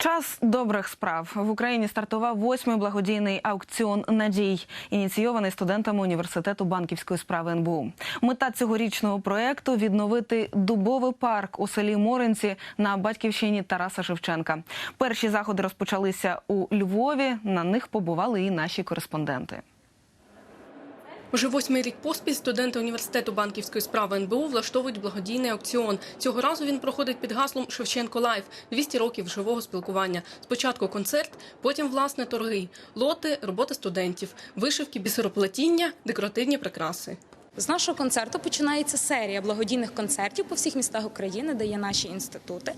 Час добрих справ в Україні стартував восьмий благодійний аукціон надій, ініційований студентами університету банківської справи НБУ. Мета цьогорічного проекту відновити дубовий парк у селі Моринці на батьківщині Тараса Шевченка. Перші заходи розпочалися у Львові. На них побували і наші кореспонденти. Уже восьмий рік поспіль студенти університету банківської справи НБУ влаштовують благодійний аукціон. Цього разу він проходить під гаслом Шевченко Лайф 200 років живого спілкування. Спочатку концерт, потім власне торги, лоти, роботи студентів, вишивки, бісероплетіння, декоративні прикраси. З нашого концерту починається серія благодійних концертів по всіх містах України, де є наші інститути.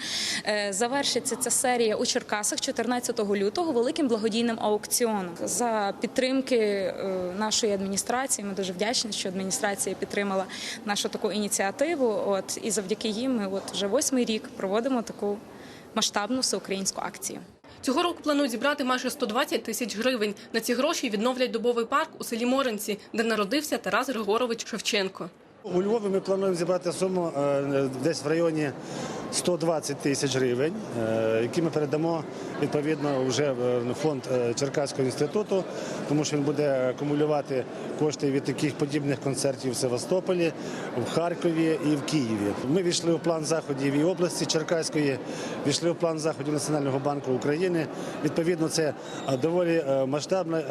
Е, Завершиться ця серія у Черкасах 14 лютого великим благодійним аукціоном. За підтримки е, нашої адміністрації ми дуже вдячні, що адміністрація підтримала нашу таку ініціативу. От і завдяки їм ми от вже восьмий рік проводимо таку масштабну всеукраїнську акцію. Цього року планують зібрати майже 120 тисяч гривень. На ці гроші відновлять дубовий парк у селі Моренці, де народився Тарас Григорович Шевченко. У Львові ми плануємо зібрати суму е, десь в районі 120 тисяч гривень, е, які ми передамо відповідно вже в фонд е, Черкаського інституту, тому що він буде акумулювати кошти від таких подібних концертів в Севастополі, в Харкові і в Києві. Ми війшли у план заходів і області Черкаської, війшли у план заходів Національного банку України. Відповідно, це доволі масштабна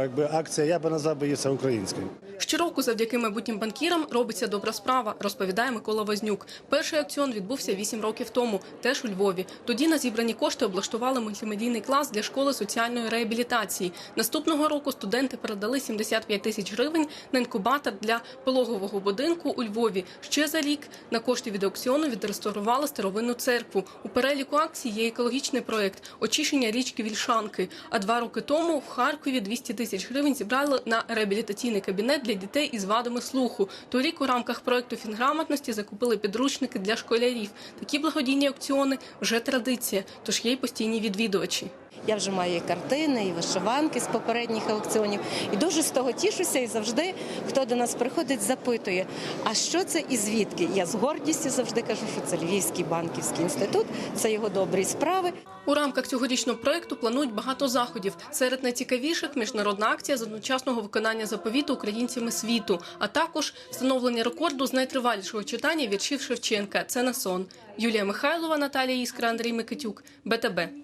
якби акція. Я би назвав її всеукраїнською. Щороку завдяки майбутнім банкірам робиться добра справа, розповідає Микола Вознюк. Перший аукціон відбувся 8 років тому, теж у Львові. Тоді на зібрані кошти облаштували мультимедійний клас для школи соціальної реабілітації. Наступного року студенти передали 75 тисяч гривень на інкубатор для пологового будинку у Львові. Ще за рік на кошти від аукціону відреставрували старовинну церкву. У переліку акцій є екологічний проект очищення річки Вільшанки. А два роки тому в Харкові 200 тисяч гривень зібрали на реабілітаційний кабінет для дітей із вадами слуху. Торік у рамках проекту фінграмотності закупили підручники для школярів. Такі благодійні аукціони вже традиція, тож є й постійні відвідувачі. Я вже маю і картини, і вишиванки з попередніх аукціонів. І дуже з того тішуся. І завжди, хто до нас приходить, запитує, а що це і звідки? Я з гордістю завжди кажу, що це Львівський банківський інститут, це його добрі справи. У рамках цьогорічного проекту планують багато заходів. Серед найцікавіших міжнародна акція з одночасного виконання заповіту українцями світу, а також встановлення рекорду з найтривалішого читання віршів Шевченка. Це на сон. Юлія Михайлова, Наталія Іскра, Андрій Микитюк, БТБ.